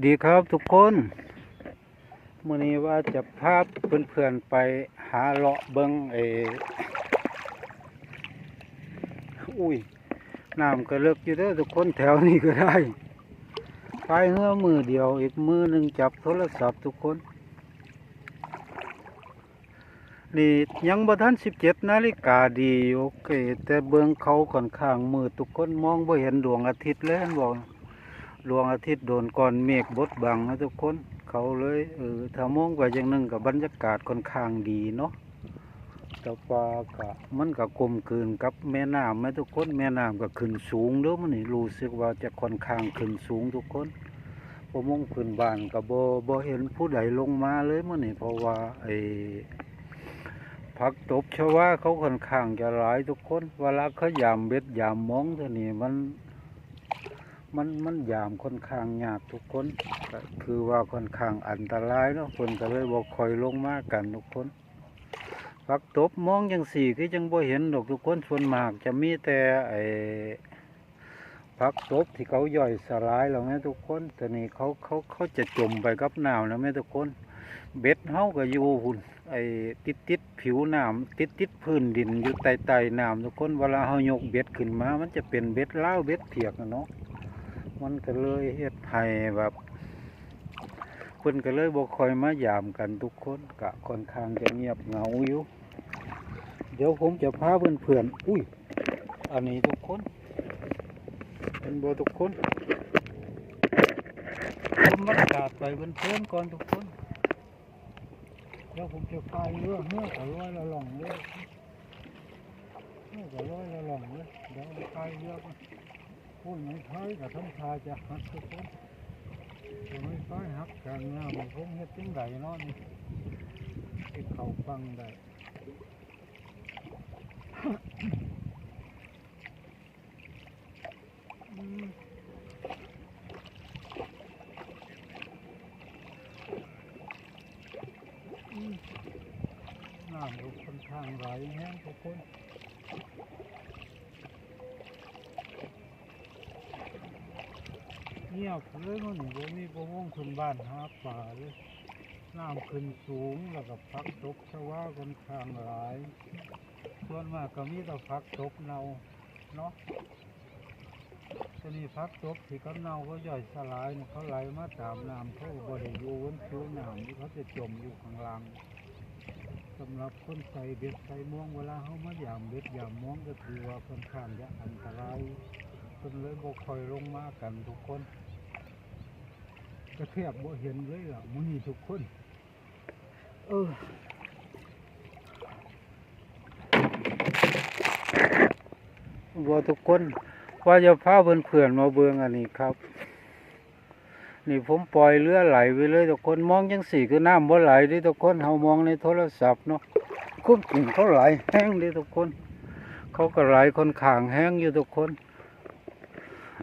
ดีครับทุกคนมื่อนี้ว่าจะพาเพื่อนๆไปหาเลาะเบิงเออุ้ยน้ำก็เลิกอยู่เด้อทุกคนแถวนี้ก็ได้ไปเมื่อมือเดียว อีกมือหนึ่งจับโทรศัพท์ทุกคน นี่ยังบ่ทันสิบเจ็ดนาฬิกาดีโอเค แต่เบื้องเขาค่อนข้างมืดทุกคนมองบ่เห็นดวงอาทิตย์เลยเห็นบอก ดวงอาทิตย์โดนก้อนเมฆบดบังนะทุกคน เขาเลยเออถ้ามองไปอย่างหนึงกับบรรยากาศค่อนข้างดีเนาะแต่ว่ากะมันก็กลมกลืนกับแม่น้ำไหมทุกคน แม่น้ำก็ขึ้นสูงเด้อมันนี่รู้สึกว่าจะค่อนข้างขึ้นสูงทุกคนพอมองขึ้นบ้านก็บ่บ่เห็นผู้ใดลงมาเลยมันนี่เพราะว่าไอ้ผักตบชวาเขาค่อนข้างจะหลายทุกคนเวลาเขายามเบ็ดยามมองเท่านี้มัน มันมันยามค่อนข้างยากทุกคนคือว่าค่อนข้างอันตรายเนาะคนก็เลยบอกคอยลงมากกันทุกคนปักตบมองจังสี่คือจังบ่เห็นดอกทุกคนส่วนมากจะมีแต่ไอ้พักตบที่เขาย่อยสลายแล้วแม่ทุกคนแต่นี่เขาเขาเขาจะจมไปกับน้ำแล้วแม่ทุกคน เบ็ดเฮาก็อยู่หุ่นไอ้ติดติดผิวน้ำติดติดพื้นดินอยู่ใต้ใต้น้ำทุกคนเวลาเฮายกเบ็ดขึ้นมา มันจะเป็นเบ็ดเล้าเบ็ดเพียกอะเนาะ มันก็เลยเฮ็ดให้แบบเพิ่นก็เลยบ่ค่อยมายามกันทุกคนกะค่อนข้างจะเงียบเหงาอยู่เดี๋ยวผมจะพาเพื่อนๆอุ้ย อันนี้ทุกคน เป็นโบทุกคนผมบรรยากาศไปเพื่อนๆก่อนทุกคน เดี๋ยวผมจะพายเรือเมื่อก็ร้อยละหล่องเลยเมื่อก็ร้อยละหล่องเลยเดี๋ยวพายเรือก่อน พูดไม่ค่อยกับทำทายจะหักทุกคนจะไม่ค่อยหักกันนะมันคงเฮ็ดจังไดเนาะนี่ที่เขาฟังได้น้ำก็ค่อนข้างไหลแห้งทุกคน งียบเลยมันนี่บ่มีประมงขึ้นบ้านหาป่าเลยน้ำขึ้นสูงแล้วก็พักตกชวาค่อนข้างหลาย ส่วนมากก็มีแต่พักตกเนาเนาะทีนี้พักตกที่เขาเน่าเขาย่อยสลายเขาไหลมาตามน้ำเขาบ่ได้อยู่บนผิวน้ำที่เขาจะจมอยู่ข้างล่างสำหรับคนใส่เบ็ดใส่ม่วงเวลาเขามายามเบ็ดหยามม่วงก็ถือว่าค่อนข้างจะอันตรายคนเลยบ่คอยลงมากันทุกคน ก็แทบบ่เห็นเลยล่ะมื้อนี้ทุกคน เออบ่ทุกคน ว่าจะพาเพื่อนๆมาเบิ่งอันนี้ครับ นี่ผมปล่อยเรือไหลไปเลยทุกคนมองจังสี่คือน้ำบ่ไหลเดิทุกคนเฮามองในโทรศัพท์เนาะคุ้มจริงเขาไหลแห้งเดิทุกคน เขาก็ไหลค่อนข้างแห้งอยู่ทุกคน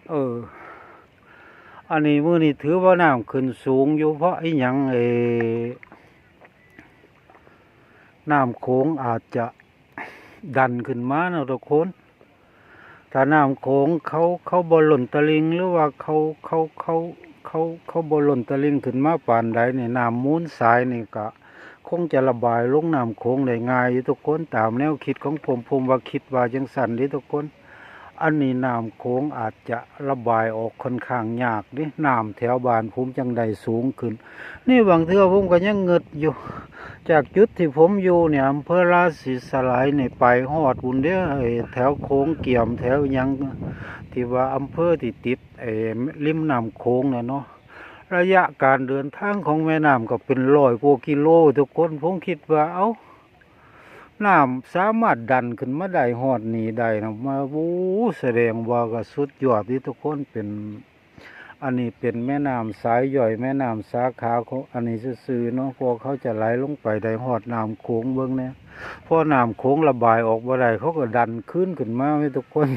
เออ อันนี้มือนี่ถือว่าน้ำขึ้นสูงอยู่เพราะไอ้หยังเอน้ำโขงอาจจะดันขึ้นมาเนาะทุกคนถ้าน้ำโขงเขาเขาบอหล่นตะลิงหรือว่าเขาเขาเขาเขาเขาบอหล่นตะลิงขึ้นมาป่านใดเนี่ยน้ำมูลสายนี่ก็คงจะระบายลงน้ำโขงได้ง่ายอยู่ทุกคนตามแนวคิดของผมผมว่าคิดว่าจังสันเดิทุกคน อันนี้น้ำโขงอาจจะระบายออกค่อนข้างยากดิน้ำแถวบานผมจังใดสูงขึ้น นี่บางเทื่อผมก็ยังเงิดอยู่ จากจุดที่ผมอยู่เนี่ยอำเภอราศีสลายเนี่ยไปฮอดบุญเด้อไอ้แถวโค้งเกี่ยมแถวยังที่ว่าอำเภอที่ติดไอ้ริมน้ำโค้งเนี่ยเนาะระยะการเดินทางของแม่น้ำก็เป็นร้อยกว่ากิโลทุกคนผมคิดว่าเอา น้ำสามารถดันขึ้นมาได้หอดนี้ได้นะมาโอ้แสดงว่าก็สุดยอดที่ทุกคนเป็น อันนี้เป็นแม่น้ำสายย่อยแม่น้ำสาขาของอันนี้ซื่อเนาะพวกเขาจะไหลลงไปได้หอดน้ำโขงเบิ้องเนี่ยพอน้ำโขงระบายออกบ่ได้เขาก็ดันขึ้นขึ้นมาให้ทุกคน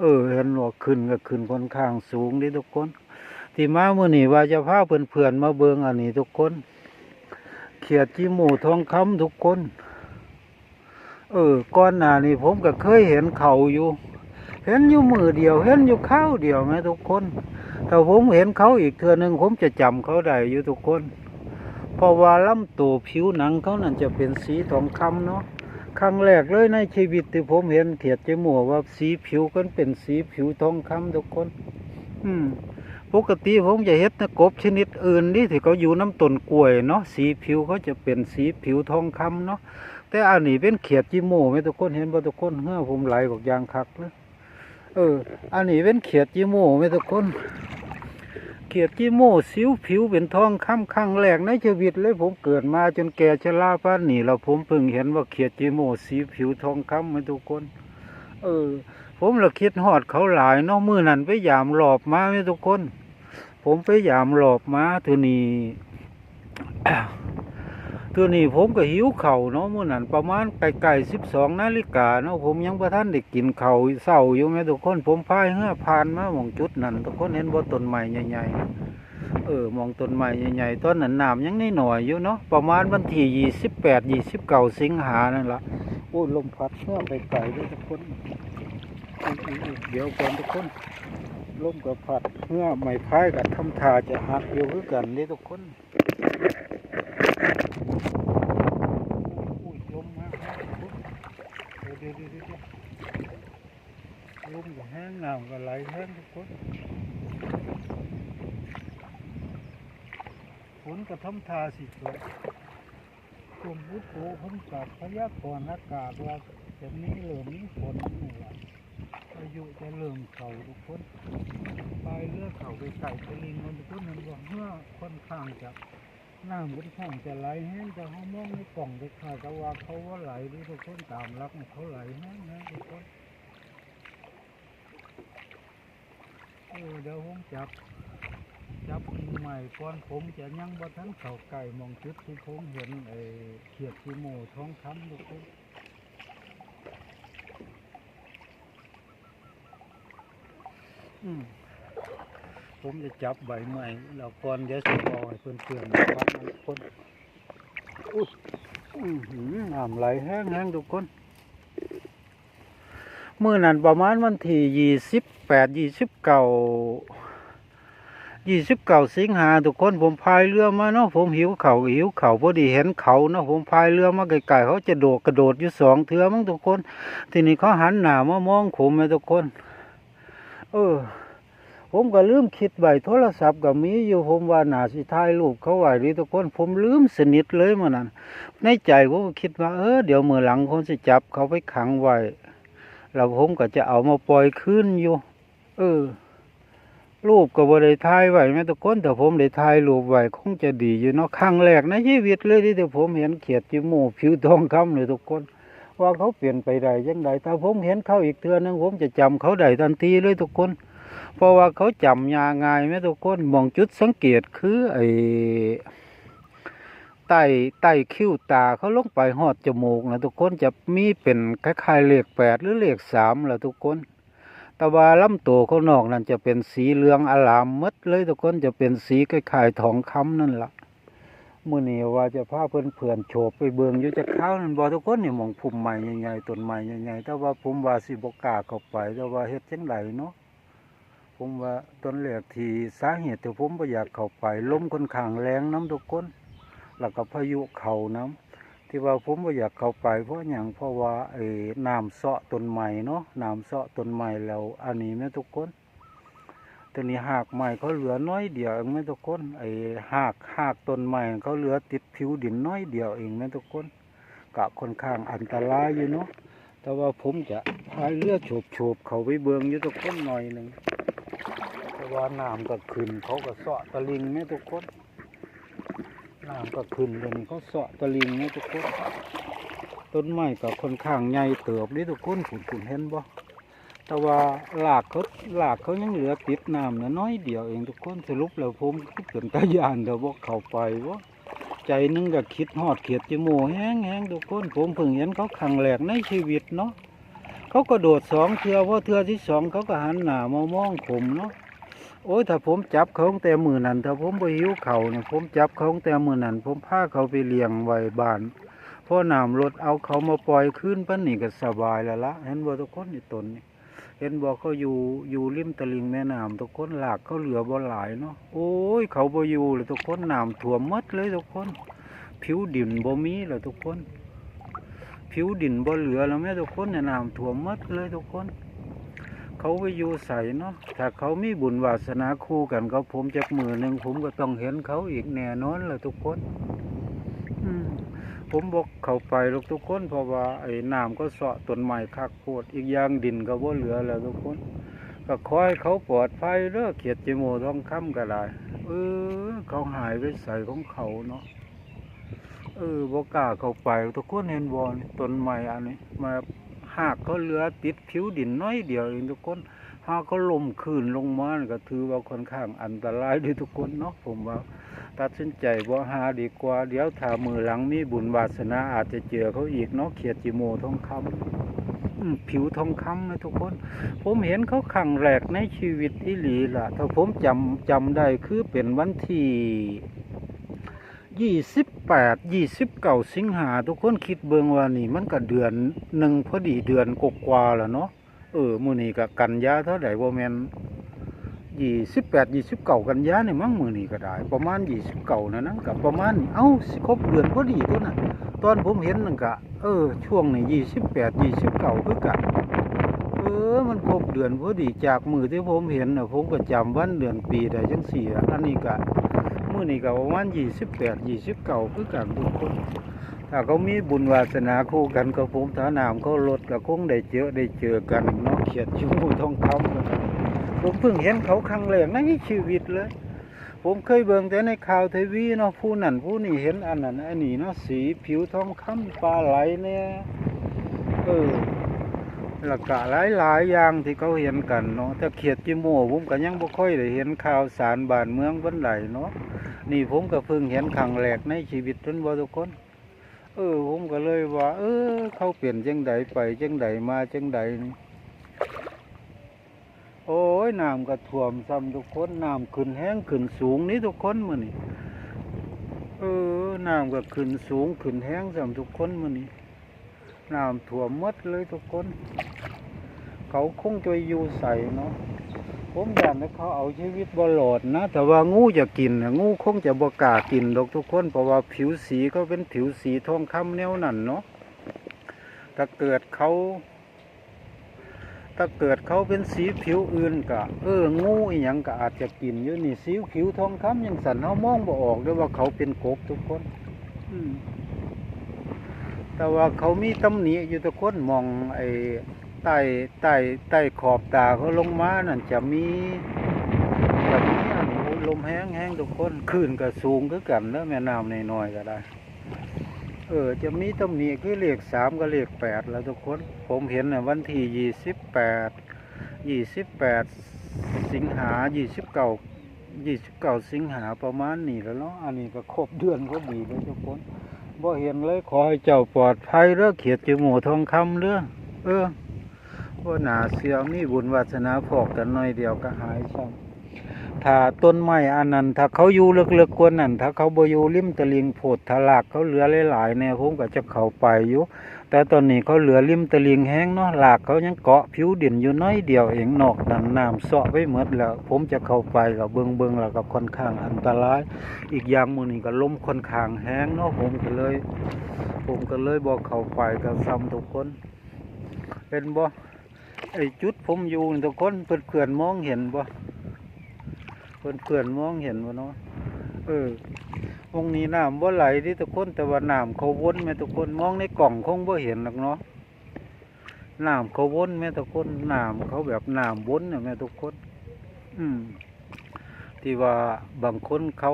เออเห็นว่าขึ้นก็ขึ้นค่อนข้างสูงนี่ทุกคนที่มาเมื่อนี้ว่าจะพาเพื่อนๆมาเบิ้องอันนี้ทุกคน เขียดจีหมูทองคำทุกคน เออก่อนหน้านี้ผมก็เคยเห็นเขาอยู่ เห็นอยู่มือเดียว เห็นอยู่ข้าวเดียวไหมทุกคนถ้าผมเห็นเขาอีกเทื่อหนึงผมจะจำเขาได้อยู่ทุกคน เพราะว่าลำตัวผิวหนังเขานั่นจะเป็นสีทองคำเนาะครั้งแรกเลยในชีวิตที่ผมเห็นเขียดเจมัวว่าสีผิวกันเป็นสีผิวทองคำทุกคน อืมปกติผมจะเห็ดนะกบชนิดอื่นนี่ที่เขาอยู่น้ำต้นกล้วยเนาะสีผิวเขาจะเป็นสีผิวทองคำเนาะ แต่อันนี้เป็นเขียดจิโม่ไหมทุกคนเห็นบ่ทุกคนเฮ้อผมไหลบอกยางคักเลยเออ อันนี้เป็นเขียดจิโม่ไหมทุกคน เขียดจิโม่สิวผิวเป็นทองคำครั้งแรกในชีวิตเลยผมเกิดมาจนแก่ชราป้านนี่แล้วผมเพิ่งเห็นว่าเขียดจิโม่สีผิวทองคำไหมทุกคน เออ ผมละคิดฮอดเขาหลายนาะมือนั้นไปยามหลอบมาไหมทุกคน ผมพยายามหลอบมาตัวนี้ ตัวนี้ผมก็หิวเข่าเนาะเมื่อนั้นประมาณไก่ๆสิบสองนาฬิกาเนาะผมยังประท่านได้กินเข่าเศร้าอยู่ไหมทุกคนผมพายเหือผ่านมาหมองจุดนั้นทุกคนเห็นบ่ต้นไม้ใหญ่ๆเออมองต้นไม้ใหญ่ๆต้นนั้นน้ำยังนิดหน่อยๆอยู่เนาะประมาณวันที่ยี่สิบแปดยี่สิบเก้าสิงหานั่นละโอ้ลมพัดเหือไปไกลด้วยทุกคนเดี๋ยวก่อนทุกคนลมกับผัดเมื่อไม่พายกับทำทาจะหักอยู่คือกันนี่ทุกคนอุ้ยลมมากเดี๋ยวเดี๋ยวเดี๋ยวเดี๋ยวลมก็แห้งน้ำก็ไหลแห้งทุกคนับทำทาสิตกกรมอุตุผมกับพยากรณ์อากาศว่าจะมีเริ่มมีฝนนี่แหละอายุจะเริ่มเข้าทุกคนปลายเรือกเข่าไปใส่ตะลิงมันก็มันว่าเมื่อค่อนข้างจะน้ำค่อนข้างจะไหลแห้งแต่เขามองในกล่องไปขายก็ว่าเขาว่าไหลหรือทุกคนตามรักเนี่ยเขาไหลแห้งนะทุกคนเออเดี๋ยวผมจับ จับกิ่งใหม่ก่อนผมจะยังบ่ทันเข้าไก่มองจุดที่ผมเห็นไอ้เขียดที่โมท้องคำทุกคนผมจะจับใบใหม่แล้วก่อนเดี๋ยวจะบอกให้เพื่อนๆนครับทุกคนอุ้ยอื้อหือน้ำไหลแห้งทุกคนเมื่อนั้นประมาณวันที่ยี่สิบแปดยี่สิบเก้า ยี่สิบเก้าสิงหาทุกคนผมพายเรือมาเนาะผมหิวเขาวหิวเขาพอดีเห็นเขาเนาะผมพายเรือมาไกลๆเขาจะโดดกระโดดอยู่สองเทือมั้งทุกคน ทีนี้เขาหันหน้ามามองผมเลยทุกคน เออ ผมก็ลืมคิดไว้โทรศัพท์ก็มีอยู่ผมว่าหน่าสิถ่ายรูปเขาไหวดีทุกคน ผมลืมสนิทเลยมื่อนั้นในใจผมคิดว่าเออเดี๋ยวมือหลังผมจะจับเขาไปขังไว้แล้วผมก็จะเอามาปล่อยคืนอยู่ เออ รูปก็บ่ได้ถ่ายไว้แม้ทุกคนแต่ผมได้ถ่ายรูปไว้คงจะดีอยู่เนาะครั้งแรกในชีวิตเลยที่ที่ผมเห็นเขียดจิโมผิวทองคำเลยทุกคน ว่าเขาเปลี่ยนไปได้ยังไงถ้าผมเห็นเขาอีกเทือนึงผมจะจำเขาได้ทันทีเลยทุกคน เพราะว่าเขาจำยาง่ายไหมทุกคนมองจุดสังเกตคือไอ้ใต้ใต้คิ้วตาเขาลงไปหอดจมูกนะทุกคนจะมีเป็นคล้ายๆเลขแปดหรือเลขสามละทุกคน แต่ว่าลำตัวเขานอกนั่นจะเป็นสีเหลืองอลามหมดเลยทุกคนจะเป็นสีคล้ายๆทองคำนั่นละมื่อนี้ว่าจะพาเพื่อนเพื่อนๆโฉบไปเบืองอยู่จะเข้านั่นบอทุกคนนี่มองพุ่มใหม่ใหญ่ๆต้นใหม่ใหญ่ๆแต่ว่าผมว่าสิบกาเข้าไป แต่ว่าเฮ็ดจังไดเนาะผมว่าต้นแรกที่สาเหตุที่ผมบ่อยากเข้าไปล้มคนข้างแรงน้ำทุกคน แล้วก็พายุเข้าน้ำ ที่ว่าผมบ่อยากเข้าไป เพราะอย่างเพราะว่าไอ้น้ำเสาะต้นไม้เนาะน้ำเสาะต้นไม้แล้วอันนี้แม่ทุกคนตัวนี้หากไม้เขาเหลือน้อยเดียวเองแม่ทุกคนไอ้หากหากต้นไม้เขาเหลือติดผิวดินน้อยเดียวเองแม่ทุกคนกะค่อนข้างอันตรายอยู่เนาะแต่ว่าผมจะพายเรือโฉบๆเขาไปเบืองอยู่ทุกคนหน่อยหนึ่งเพราะว่าน้ำก็ขึ้นเขาก็เสาะตะลิงแม่ทุกคน น้ำก็ขึ้นเลยวนี้เขาเสาะตะลิงแม่ทุกคนต้นไม้ก็ค่อนข้างใหญ่เติบนี่ทุกคนขุนขุนเห็นบ่แต่ว่าหลากเขาหลากเขายังเหลือติดน้ำนะน้อยเดียวเองทุกคนสรุปแล้วผมก็เกินตายานเดี๋ยวบอกเข้าไปว่าใจนึงก็คิดฮอดเขียดจมูกแห้งแห้งทุกคนผมเพิ่งเห็นเขาครั้งแรกในชีวิตเนาะเขาก็โดดสองเทือเพราะเทือที่สองเขาก็หันหน้ามามองผมเนาะ โอ้ยถ้าผมจับเขาตั้งแต่มือนั้นถ้าผมไปหิวเขาเนี่ยผมจับเขาตั้งแต่มือนั้นผมพาเขาไปเลี้ยงไว้บ้านพ่อหน้ำรถเอาเขามาปล่อยขึ้นปั้นนี่ก็สบายแล้วละเห็นว่ทุกคนนี่ตนนี่เห็นบอกเขาอยู่อยู่ริมตลิ่งแม่น้ำทุกคนหลากเขาเหลือบ่หลายเนาะโอ้ยเขาบ่อยู่เลยทุกคนน้ำท่วมหมดเลยทุกคน ผิวดินบ่มีเลยทุกคน ผิวดินบ่เหลือแล้วแม่ทุกคนเนี่ยน้ำท่วมหมดเลยทุกคน เขาไปอยู่ใส่เนาะถ้าเขามีบุญวาสนาคู่กันกับผมจากมือหนึ่งผมก็ต้องเห็นเขาอีกแน่นอนเลยทุกคนผมบอกเขาไปลูกทุกคน เพราะว่าไอ้น้ำก็เสาะต้นไม้คักโคตรอีกอย่างดินก็บ่เหลือแล้วทุกคน ก็คอยเขาปลอดภัยเด้อเขียดจิโมทองคำก็ได้เออ เขาหายไปใส่ของเขาเนาะเออบ่กล้าเขาไปทุกคนเห็นบ่นี่ต้นไม้อันนี้มา หากเขาเหลือติดผิวดินน้อยเดียวเองทุกคนหากเขาลมคืนลงมานี่ก็ถือว่าค่อนข้างอันตรายด้วยทุกคนเนาะผมว่า ตัดสินใจบ่าหาดีกว่าเดี๋ยวถ้ามือหลังมีบุญวาสนาอาจจะเจอเขาอีกเนาะเขียดจิโมทองคำผิวทองคำนะทุกคน ผมเห็นเขาครั้งแรกในชีวิตอีหลีล่ะ ถ้าผมจำจำได้คือเป็นวันที่ ยี่สิบแปดยี่สิบเก้าสิงหาทุกคนคิดเบิงว่านี่มันก็เดือนหนึ่งพอดีเดือนกกว่าแล้วเนาะเออมือนี้ก็กันยาเท่าไหร่บ่แมนยี่สิบแปดยี่สิบเก่ากันยาเนี่ยมั้งมือนี้ก็ได้ ประมาณยี่สิบเก่านะนะกับประมาณเอ้าสิครบเดือนพอดีตัวน่ะตอนผมเห็นนั่นกะเออ ช่วงนี้ยี่สิบแปดยี่สิบเก่าคือกันเออมันครบเดือนพอดีจากมือที่ผมเห็นน่ะผมก็จำวันเดือนปีได้จังสี่อันนี้กะ มือนี้ก็ประมาณยี่สิบแปดยี่สิบเก่าคือกันทุกคน ถ้าเขามีบุญวาสนาคู่กันกับผมถ้าน้ำเขาลดก็คงได้เจอได้เจอกันเนาะเขียดชูทองคำผมเพิ่งเห็นเขาครั้งแรกในชีวิตเลย ผมเคยเบิ่งแต่ในข่าวทีวีเนาะผู้นั่นผู้นี่เห็นอันนั้นอันนี้เนาะสีผิวทองคำปลาไหลเนี่ยเออ แล้วก็หลายหลายอย่างที่เขาเห็นกันเนาะถ้าเขียดจิโม่ผมก็ยังบ่ค่อยได้เห็นข่าวสารบ้านเมืองบันไดเนาะนี่ผมก็เพิ่งเห็นครั้งแรกในชีวิตทุนบ่ทุกคน เออ ผมก็เลยว่า เออ เขาเปลี่ยนจังใดไปจังใดมาจังใดนี่โอ้ยน้ำก็ท่วมซ้ำทุกคนน้ำขึ้นแห้งขึ้นสูงนี่ทุกคนมื้อนี้เออน้ำก็ขึ้นสูงขึ้นแห้งซ้ำทุกคนมื้อนี้ น้ำท่วมดเลยทุกคน เขาคงจะอยู่ใส่เนาะผมอยากให้เขาเอาชีวิตบหลอดนะ แต่ว่างูจะกินน่ะงูคงจะบกากินดอกทุกคน เพราะว่าผิวสีก็เป็นผิวสีทองคำแนวนั่นเนาะถ้าเกิดเขาถ้าเกิดเขาเป็นสีผิวอื่นก็เอองูอีหยังก็อาจจะกินอยู่นี่สีผิวทองคำยังสันเฮามองบ่ออกด้วยว่าเขาเป็นกบทุกคน อืม แต่ว่าเขามีตำหนิอยู่ทุกคนมองไอ้ใต้ใต้ใต้ขอบตาเขาลงมานั่นจะมีจะมีอันนี้ลมแห้งแห้งทุกคนคลื่นก็สูงคือกันเนอะแม่น้ำในน้อยก็ได้ เออ จะมีตำหนิคือเลขสามกับเลขแปดแล้วทุกคน ผมเห็นน่ะวันที่ยี่สิบแปดยี่สิบแปดสิงหายี่สิบเก้ายี่สิบเก้าสิงหาประมาณนี้แล้วเนาะอันนี้ก็ครบเดือนก็ดีเลยทุกคน บ่เห็นเลยขอให้เจ้าปลอดภัยเด้อเขียดจมูกทองคำเด้อเออว่าหนาเสียมีบุญวาสนาพอกกันหน่อยเดียวก็หายช่างถ้าต้นไม้อันนั้น ถ้าเขาอยู่เลือกๆกว่านั้นถ้าเขาบ่อยู่ริมตะลิงโพดทลากเขาเหลือหลายๆเนี่ยผมก็จะเข้าไปอยู่ แต่ตอนนี้เขาเหลือริมตะลิงแห้งเนาะหลากเขายังเกาะผิวดินอยู่น้อยเดียวเองนอกนั้นน้ำเสาะไว้หมดแล้ว ผมจะเข้าไปกับเบิงเบิงแล้วก็ค่อนข้างอันตราย อีกอย่างมือนี้ก็ล้มค่อนข้างแห้งเนาะผมก็เลย ผมก็เลยบอกเข้าไปกับซ้ำทุกคนเป็นบ่ไอจุดผมอยู่ทุกคนเพื่อนเพื่อนมองเห็นบ่เพื่อนเพื่อนมองเห็นวะเนาะเออ วงนี้น้ำบ่ไหลที่ทุกคนแต่ว่าน้ำเขาวนแม่ทุกคนมองในกล่องคงบ่เห็นหรอกเนาะน้ำเขาวนแม่ทุกคนน้ำเขาแบบน้ำวนน่ะแม่ทุกคน อืม ที่ว่าบางคนเขา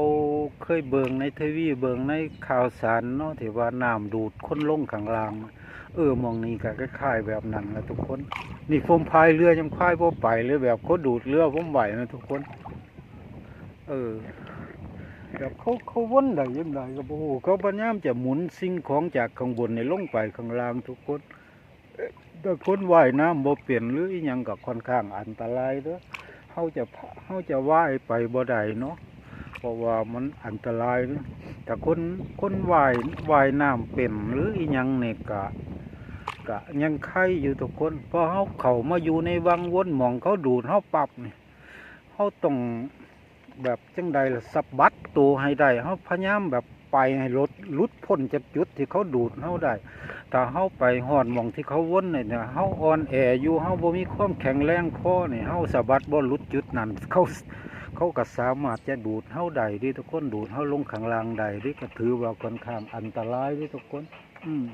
เคยเบิงในทีวีเบิงในข่าวสารเนาะที่ว่าน้ำดูดคนลงข้างล่าง เออมองนี่ก็คล้ายๆแบบนั้นแหละทุกคน นี่ผมพายเรือยังพายบ่ไปเลยแบบเขาดูดเรือผมไหวนะทุกคน เออ แบบเขาเขาวนได้ยังไงก็บ่ฮู้เขาพยายามจะหมุนสิ่งของจากข้างบนในลงไปข้างล่างทุกคนเอ๊ะถ้าคนว่ายน้ำบ่เปลี่ยนหรืออยังก็ค่อนข้างอันตรายเด้อเฮาจะเฮาจะว่ายไปบ่ได้เนาะเพราะว่ามันอันตรายแต่คนคนว่ายว่ายน้ำเป็นหรืออีหยังเนี่ยก็กะยังไข่อยู่ทุกคนเพอเขาเขามาอยู่ในวังวนหมองเขาดูดเขาปรับเนี่ยเขาต้อง แบบจังใดล่ะสะบัดตัวให้ได้เขาพยายามแบบไปให้รถลุดพ้นจากจุดที่เขาดูดเขาได้ถ้าเขาไปหอดมองที่เขาวนเนี่ยเนี่ยเขาอ่อนแออยู่เขาบ่มีความแข็งแรงพอเนี่ยเขาสะบัดบ่ลุดจุดนั้นเขาเขาก็สามารถจะดูดเขาได้ดิทุกคนดูดเขาลงข้างล่างได้ดิก็ถือว่าค่อนข้างอันตรายดิทุกคน อืม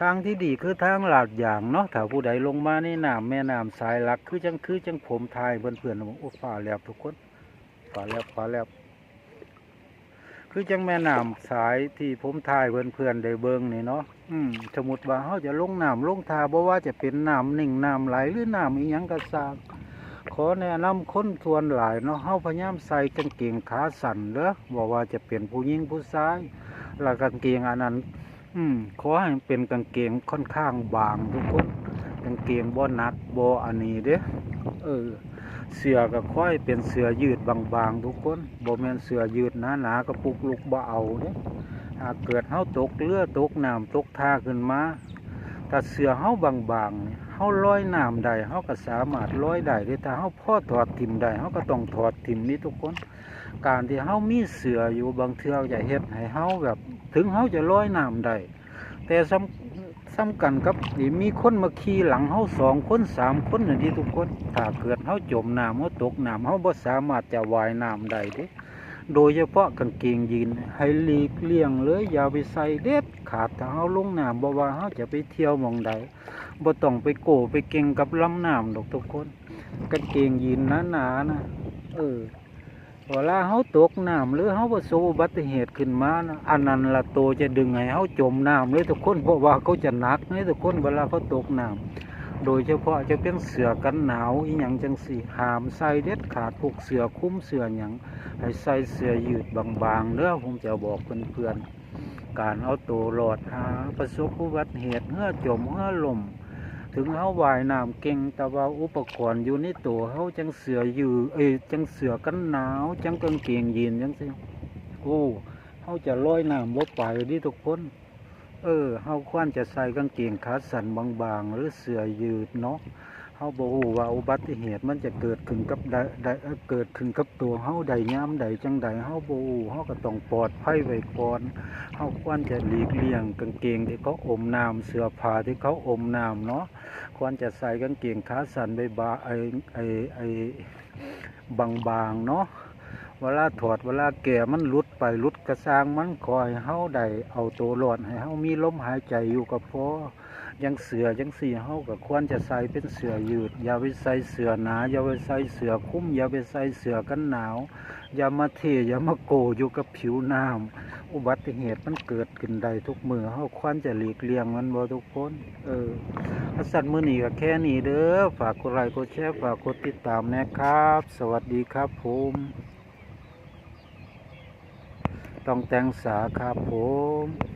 ทางที่ดีคือทางหลาดอย่างเนาะถ้าผู้ใดลงมาในน้ำแม่น้ำสายหลัก คือจังคือจังผมทายเพื่อนๆบอกโอ้ฝ่าแลบทุกคน ฝ่าแลบฝ่าแลบคือจังแม่น้ำสายที่ผมทายเพื่อนๆได้เบิ่งนี่เนาะอืมสมมติว่าเขาจะลงน้ำลงทาบ่ว่าจะเป็นน้ำหนิ่งน้ำไหลหรือน้ำอีหยังก็สร้างขอแนะนำคนส่วนหลายเนาะเฮาพยายามใส่กางเกงขาสั้นเด้อบอกว่าจะเป็นผู้หญิงผู้ชายแล้วกางเกงอันนั้น อืมขอให้เป็นกางเกงค่อนข้างบางทุกคนกางเกงบ่หนักบ่อันนี้เด้อเออ เสือก็ค่อยเป็นเสือยืดบางๆ ทุกคนบ่แมนเสือยืดหนาๆก็ปุกลุกบ่เอาเด้หากเกิดเฮาตกเรือตกน้ำตกท่าขึ้นมาถ้าเสือเฮาบางๆนี่เฮาลอยน้ำได้เฮาก็สามารถลอยได้เด้ถ้าเฮาพ่อถอดทิมได้เฮาก็ต้องถอดทิมนี่ทุกคน การที่เฮามีเสืออยู่บางเทื่อจะเฮ็ดให้เฮาแบบ ถึงเฮาจะลอยน้ำได้แต่ ซ้ำกันกับที่มีคนมาขี่หลังเฮาสองคนสามคนนี่ที่ทุกคนถ้าเกิดเฮาจมน้ำเฮาตกน้ำเฮาบ่สามารถจะว่ายน้ำได้เด้โดยเฉพาะกางเกงยีนให้หลีกเลี่ยงเลยอย่าไปใส่เด็ดขาดถ้าเฮาลงน้ำบ่ว่าเฮาจะไปเที่ยวมองใดบ่ต้องไปโกไปเก่งกับลำน้ำดอกทุกคนกางเกงยีนหนาๆนะเออ เวลาเขาตกน้ำหรือเขาประสบอุบัติเหตุขึ้นมานะอันนั้นละตัวจะดึงให้เขาจมน้ำเลยทุกคนเพราะว่าเขาจะหนักเลยทุกคนเวลาเขาตกน้ำโดยเฉพาะจะเป็นเสือกันหนาวอีหยังจังสี่หามใส่เด็ดขาดพวกเสือคุ้มเสือหยังให้ใส่เสือยืดบางๆเด้อผมจะบอกเพื่อนๆการเอาตัวรอดหาประสบอุบัติเหตุเมื่อจมเมื่อล่ม ถึงเขาว่ายน้ำเก่งแต่ว่าอุปกรณ์อยู่ในตัวเขาจังเสือยืดเอ้ยจังเสือกันหนาวจังกางเกงยีนจังสิโอ้เขาจะลอยน้ำบ่ไปนี่ทุกคน เออเขาควรจะใส่กางเกงขาสั้นบางๆ หรือเสือยืดเนาะ เขาบอกว่าอุบัติเหตุมันจะเกิดขึ้นกับใดใดเกิดขึ้นกับตัวเขาใดยามใดจังใดเขาบฮูเขาก็ต้องปลอดภัยไว้ก่อนเขาควรจะหลีกเลี่ยงกางเกงที่เขาอมน้ำเสื้อผ้าที่เขาอมน้ำเนาะควรจะใส่กางเกงขาสั้นใบบาไอไอไอบางๆเนาะเวลาถอดเวลาแก่มันลุดไปลุดกระซางมันคอยเฮาได้เอาตัวรอดให้เฮามีลมหายใจอยู่กับพอ ยังเสือยังสี่เฮาก็ควรจะใส่เป็นเสือยืด อย่าไปใส่เสือหนา อย่าไปใส่เสือคุ้ม อย่าไปใส่เสือกันหนาว อย่ามาเทอย่ามาโกอยู่กับผิวน้ำอุบัติเหตุมันเกิดขึ้นได้ทุกมือเฮาควรจะหลีกเลี่ยงมันบ่ทุกคน เออสัตว์มื้อนี้ก็แค่นี้เด้อฝากกดไลค์กดแชร์ฝากกดติดตามนะครับ สวัสดีครับผมต้องแต่งสาครับผม